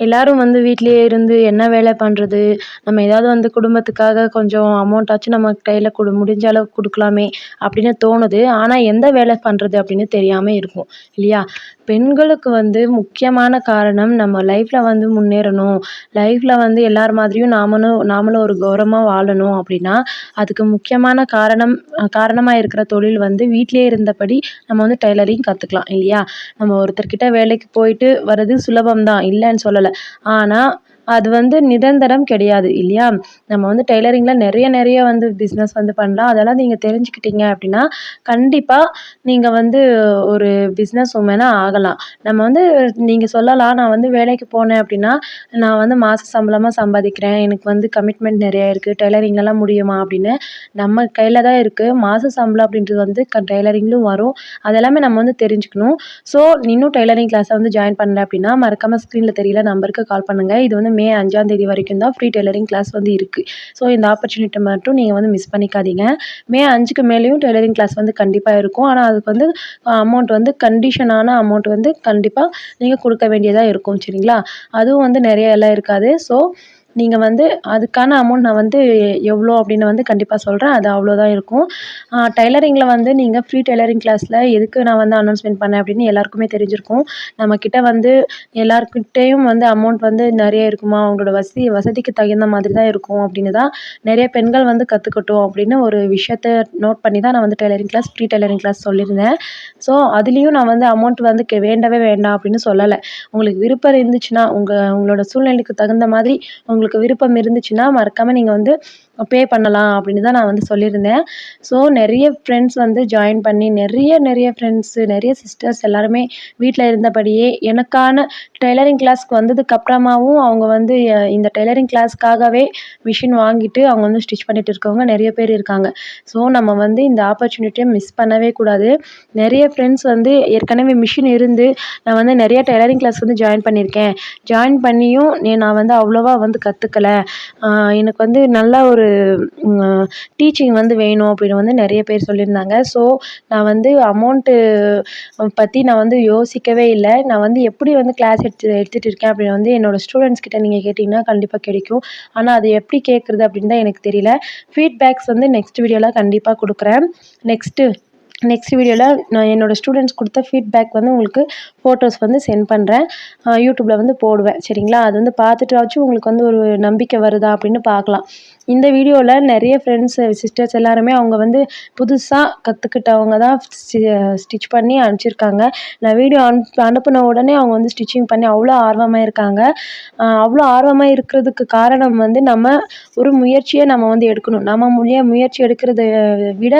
எல்லாரும் வந்து வீட்டிலேயே இருந்து என்ன வேலை பண்ணுறது நம்ம ஏதாவது வந்து குடும்பத்துக்காக கொஞ்சம் அமௌண்ட்டாச்சும் நம்ம கையில் கொடு முடிஞ்ச அளவுக்கு கொடுக்கலாமே அப்படின்னு தோணுது. ஆனால் எந்த வேலை பண்ணுறது அப்படின்னு தெரியாமல் இருக்கும் இல்லையா? பெண்களுக்கு வந்து முக்கியமான காரணம் நம்ம லைஃப்பில் வந்து முன்னேறணும். லைஃப்பில் வந்து எல்லார் மாதிரியும் நாமளும் நாமளும் ஒரு கௌரவமாக வாழணும் அப்படின்னா அதுக்கு முக்கியமான காரணம் காரணமாக இருக்கிற தொழில் வந்து வீட்டிலேயே இருந்தபடி நம்ம வந்து டைலரிங் கற்றுக்கலாம் இல்லையா? நம்ம ஒருத்தர்கிட்ட வேலைக்கு போயிட்டு வர்றது சுலபம் தான் இல்லைன்னு சொல்லலை. ஆனால் அது வந்து நிரந்தரம் கிடையாது இல்லையா? நம்ம வந்து டெய்லரிங்கில் நிறைய நிறைய வந்து பிஸ்னஸ் வந்து பண்ணலாம். அதெல்லாம் நீங்கள் தெரிஞ்சுக்கிட்டீங்க அப்படின்னா கண்டிப்பாக நீங்கள் வந்து ஒரு பிஸ்னஸ் உமனாக ஆகலாம். நம்ம வந்து நீங்கள் சொல்லலாம் நான் வந்து வேலைக்கு போனேன் அப்படின்னா நான் வந்து மாத சம்பளமாக சம்பாதிக்கிறேன். எனக்கு வந்து கமிட்மெண்ட் நிறையா இருக்குது டெய்லரிங்லலாம் முடியுமா அப்படின்னு நம்ம கையில் தான் இருக்குது மாத சம்பளம் அப்படின்றது வந்து க டெய்லரிங்லும் வரும். அதெல்லாமே நம்ம வந்து தெரிஞ்சுக்கணும். ஸோ இன்னும் டெய்லரிங் கிளாஸை வந்து ஜாயின் பண்ணல அப்படின்னா மறக்காமல் ஸ்க்ரீனில் தெரியல நம்பருக்கு கால் பண்ணுங்கள் இது வந்து மே அஞ்சாம் தேதி வரைக்கும் தான் ஃப்ரீ டெய்லரிங் கிளாஸ் வந்து இருக்குது ஸோ இந்த ஆப்பர்ச்சுனிட்டி மட்டும் நீங்கள் வந்து மிஸ் பண்ணிக்காதீங்க. மே அஞ்சுக்கு மேலேயும் டெய்லரிங் கிளாஸ் வந்து கண்டிப்பாக இருக்கும். ஆனால் அதுக்கு வந்து அமௌண்ட் வந்து கண்டிஷனான அமௌண்ட் வந்து கண்டிப்பாக நீங்கள் கொடுக்க வேண்டியதாக இருக்கும். சரிங்களா? அதுவும் வந்து நிறைய எல்லாம் இருக்காது. ஸோ நீங்கள் வந்து அதுக்கான அமௌண்ட் நான் வந்து எவ்வளோ அப்படின்னு வந்து கண்டிப்பாக சொல்கிறேன் அது அவ்வளோதான் இருக்கும். டைலரிங்கில் வந்து நீங்கள் ஃப்ரீ டெய்லரிங் கிளாஸில் எதுக்கு நான் வந்து அனௌன்ஸ்மெண்ட் பண்ணேன் அப்படின்னு எல்லாருக்குமே தெரிஞ்சிருக்கும். நம்மக்கிட்ட வந்து எல்லாருக்கிட்டேயும் வந்து அமௌண்ட் வந்து நிறைய இருக்குமா? அவங்களோட வசதி வசதிக்கு தகுந்த மாதிரி தான் இருக்கும் அப்படின்னு தான் நிறைய பெண்கள் வந்து கற்றுக்கட்டும் அப்படின்னு ஒரு விஷயத்த நோட் பண்ணி தான் நான் வந்து tailoring class free tailoring class சொல்லியிருந்தேன். ஸோ அதுலேயும் நான் வந்து அமௌண்ட் வந்து வேண்டவே வேண்டாம் அப்படின்னு சொல்லலை. உங்களுக்கு விருப்பம் இருந்துச்சுன்னா உங்கள் உங்களோட சூழ்நிலைக்கு தகுந்த மாதிரி உங்களுக்கு உங்களுக்கு விருப்பம் இருந்துச்சுன்னா மறக்காமல் நீங்கள் வந்து பே பண்ணலாம் அப்படின்னு தான் நான் வந்து சொல்லியிருந்தேன். ஸோ நிறைய ஃப்ரெண்ட்ஸ் வந்து ஜாயின் பண்ணி நிறைய நிறைய ஃப்ரெண்ட்ஸு நிறைய சிஸ்டர்ஸ் எல்லாருமே வீட்டில் இருந்தபடியே எனக்கான டெய்லரிங் கிளாஸ்க்கு வந்ததுக்கப்புறமாவும் அவங்க வந்து இந்த டெய்லரிங் கிளாஸ்க்காகவே மிஷின் வாங்கிட்டு அவங்க வந்து ஸ்டிச் பண்ணிட்டு இருக்கவங்க நிறைய பேர் இருக்காங்க. ஸோ நம்ம வந்து இந்த ஆப்பர்ச்சுனிட்டியை மிஸ் பண்ணவே கூடாது. நிறைய ஃப்ரெண்ட்ஸ் வந்து ஏற்கனவே மிஷின் இருந்து நான் வந்து நிறைய டெய்லரிங் கிளாஸ் வந்து ஜாயின் பண்ணியிருக்கேன். ஜாயின் பண்ணியும் நான் வந்து அவ்வளோவா வந்து கற்றுக்கல எனக்கு வந்து நல்ல ஒரு டீச்சிங் வந்து வேணும் அப்படின்னு வந்து நிறைய பேர் சொல்லியிருந்தாங்க. ஸோ நான் வந்து அமௌண்ட்டு பற்றி நான் வந்து யோசிக்கவே இல்லை. நான் வந்து எப்படி வந்து கிளாஸ் எடுத்து எடுத்துகிட்டு இருக்கேன் அப்படின்னு வந்து என்னோடய ஸ்டூடெண்ட்ஸ் கிட்ட நீங்கள் கேட்டிங்கன்னா கண்டிப்பாக கிடைக்கும். ஆனால் அது எப்படி கேட்குறது அப்படின்னு தான் எனக்கு தெரியல. ஃபீட்பேக்ஸ் வந்து நெக்ஸ்ட் வீடியோவில் கண்டிப்பாக கொடுக்குறேன். நெக்ஸ்ட்டு நெக்ஸ்ட் வீடியோவில் நான் என்னோடய ஸ்டூடெண்ட்ஸ் கொடுத்த ஃபீட்பேக் வந்து உங்களுக்கு ஃபோட்டோஸ் வந்து சென்ட் பண்ணுறேன் யூடியூப்பில் வந்து போடுவேன். சரிங்களா? அது வந்து பார்த்துட்டாச்சும் உங்களுக்கு வந்து ஒரு நம்பிக்கை வருதா அப்படின்னு பார்க்கலாம். இந்த வீடியோவில் நிறைய ஃப்ரெண்ட்ஸ் சிஸ்டர்ஸ் எல்லாருமே அவங்க வந்து புதுசாக கற்றுக்கிட்டவங்க தான் ஸ்டிச் பண்ணி அனுப்பிச்சிருக்காங்க. நான் வீடியோ அனுப் அனுப்பின உடனே அவங்க வந்து ஸ்டிச்சிங் பண்ணி அவ்வளோ ஆர்வமாக இருக்காங்க. அவ்வளோ ஆர்வமாக இருக்கிறதுக்கு காரணம் வந்து நம்ம ஒரு முயற்சியை நம்ம வந்து எடுக்கணும். நம்ம மொழியை முயற்சி எடுக்கிறத விட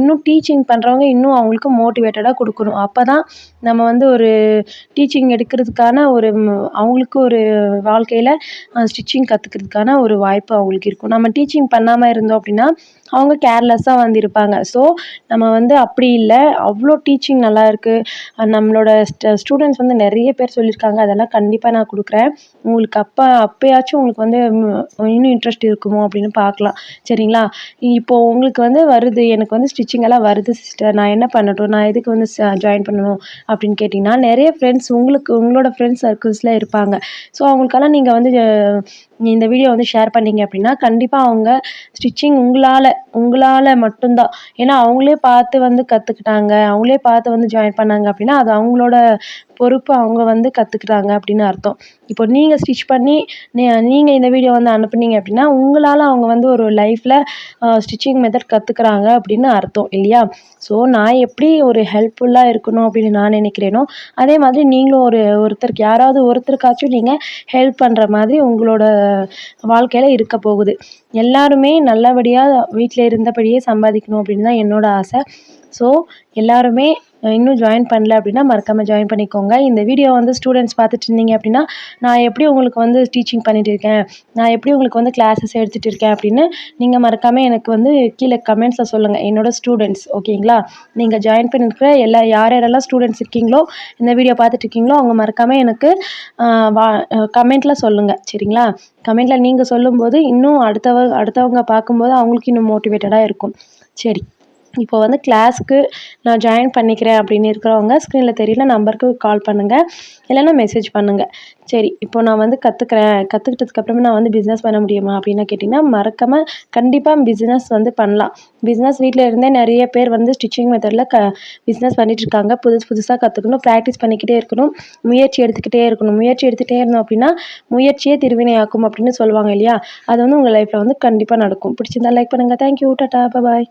இன்னும் டீச்சிங் பண்ணுறவங்க இன்னும் அவங்களுக்கு மோட்டிவேட்டடாக கொடுக்கணும். அப்போ தான் நம்ம வந்து ஒரு டீச்சிங் எடுக்கிறதுக்கான ஒரு அவங்களுக்கு ஒரு வாழ்க்கையில் ஸ்டிச்சிங் கற்றுக்கிறதுக்கான ஒரு வாய்ப்பு அவங்களுக்கு இருக்கும். நம்ம டீச்சிங் பண்ணாமல் இருந்தோம் அப்படின்னா அவங்க கேர்லெஸ்ஸாக வந்து இருப்பாங்க ஸோ நம்ம வந்து அப்படி இல்லை. அவ்வளோ டீச்சிங் நல்லா இருக்குது நம்மளோட ஸ்டூடெண்ட்ஸ் வந்து நிறைய பேர் சொல்லியிருக்காங்க அதெல்லாம் கண்டிப்பாக நான் கொடுக்குறேன். உங்களுக்கு அப்போ அப்போயாச்சும் உங்களுக்கு வந்து இன்னும் இன்ட்ரெஸ்ட் இருக்குமோ அப்படின்னு பார்க்கலாம். சரிங்களா? இப்போது உங்களுக்கு வந்து வருது. எனக்கு வந்து ஸ்டிச்சிங் எல்லாம் வருது சிஸ்டர் நான் என்ன பண்ணட்டும்? நான் எதுக்கு வந்து ஜாயின் பண்ணணும் அப்படின்னு கேட்டிங்கன்னா நிறைய ஃப்ரெண்ட்ஸ் உங்களுக்கு உங்களோட ஃப்ரெண்ட்ஸ் சர்க்கிள்ஸில் இருப்பாங்க. ஸோ அவங்களுக்கெல்லாம் நீங்கள் வந்து இந்த வீடியோ வந்து ஷேர் பண்ணிங்க அப்படின்னா கண்டிப்பாக அவங்க ஸ்டிச்சிங் உங்களால் உங்களால் மட்டும்தான். ஏன்னா அவங்களே பார்த்து வந்து கற்றுக்கிட்டாங்க அவங்களே பார்த்து வந்து ஜாயின் பண்ணாங்க அப்படின்னா அது அவங்களோட பொறுப்பு அவங்க வந்து கற்றுக்கிட்டாங்க அப்படின்னு அர்த்தம். இப்போ நீங்கள் ஸ்டிச் பண்ணி நீங்கள் இந்த வீடியோ வந்து அனுப்புனீங்க அப்படின்னா உங்களால் அவங்க வந்து ஒரு லைஃப்பில் ஸ்டிச்சிங் மெத்தட் கற்றுக்குறாங்க அப்படின்னு அர்த்தம் இல்லையா? ஸோ நான் எப்படி ஒரு ஹெல்ப்ஃபுல்லாக இருக்கணும் அப்படின்னு நான் நினைக்கிறேனோ அதே மாதிரி நீங்களும் ஒரு ஒருத்தருக்கு யாராவது ஒருத்தருக்காச்சும் நீங்கள் ஹெல்ப் பண்ணுற மாதிரி உங்களோட வாழ்க்கையில் இருக்க போகுது. எல்லாருமே நல்லபடியாக வீட்டில் இருந்தபடியே சம்பாதிக்கணும் அப்படின்னு தான் என்னோடய ஆசை. ஸோ எல்லாருமே இன்னும் ஜாயின் பண்ணல அப்படின்னா மறக்காமல் ஜாயின் பண்ணிக்கோங்க. இந்த வீடியோ வந்து ஸ்டூடெண்ட்ஸ் பார்த்துட்டு இருந்தீங்க அப்படின்னா நான் எப்படி உங்களுக்கு வந்து டீச்சிங் பண்ணிட்டு இருக்கேன்? நான் எப்படி உங்களுக்கு வந்து கிளாஸஸ் எடுத்துகிட்டு இருக்கேன் அப்படின்னு நீங்கள் மறக்காமல் எனக்கு வந்து கீழே கமெண்ட்ஸில் சொல்லுங்கள் என்னோடய ஸ்டூடெண்ட்ஸ் ஓகேங்களா நீங்கள் ஜாயின் பண்ணியிருக்கிற எல்லா யார் யாரெல்லாம் ஸ்டூடெண்ட்ஸ் இருக்கீங்களோ இந்த வீடியோ பார்த்துட்டு இருக்கீங்களோ அவங்க மறக்காமல் எனக்கு வா கமெண்ட்டில் சொல்லுங்கள் சரிங்களா? கமெண்ட்டில் நீங்கள் சொல்லும்போது இன்னும் அடுத்தவ அடுத்தவங்க பார்க்கும்போது அவங்களுக்கு இன்னும் மோட்டிவேட்டடாக இருக்கும். சரி. இப்போ வந்து கிளாஸ்க்கு நான் ஜாயின் பண்ணிக்கிறேன் அப்படின்னு இருக்கிறவங்க ஸ்க்ரீனில் தெரியல நம்பருக்கு கால் பண்ணுங்கள் இல்லைன்னா மெசேஜ் பண்ணுங்கள் சரி இப்போ நான் வந்து கற்றுக்குறேன் கற்றுக்கிட்டதுக்கப்புறமா நான் வந்து பிஸ்னஸ் பண்ண முடியுமா அப்படின்னு கேட்டிங்கன்னா மறக்காமல் கண்டிப்பாக பிஸ்னஸ் வந்து பண்ணலாம். பிஸ்னஸ் வீட்டில் இருந்தே நிறைய பேர் வந்து ஸ்டிச்சிங் மெத்தடில் க பிஸ்னஸ் பண்ணிகிட்ருக்காங்க புதுசு புதுசாக கற்றுக்கணும் ப்ராக்டிஸ் பண்ணிக்கிட்டே இருக்கணும். முயற்சி எடுத்துக்கிட்டே இருக்கணும். முயற்சி எடுத்துகிட்டே இருந்தோம் அப்படின்னா முயற்சியே திருவினையாக்கும் அப்படின்னு சொல்லுவாங்க இல்லையா? அது வந்து உங்கள் லைஃப்பில் வந்து கண்டிப்பாக நடக்கும். பிடிச்சிருந்தா லைக் பண்ணுங்கள் தேங்க்யூ டாட்டா பாய்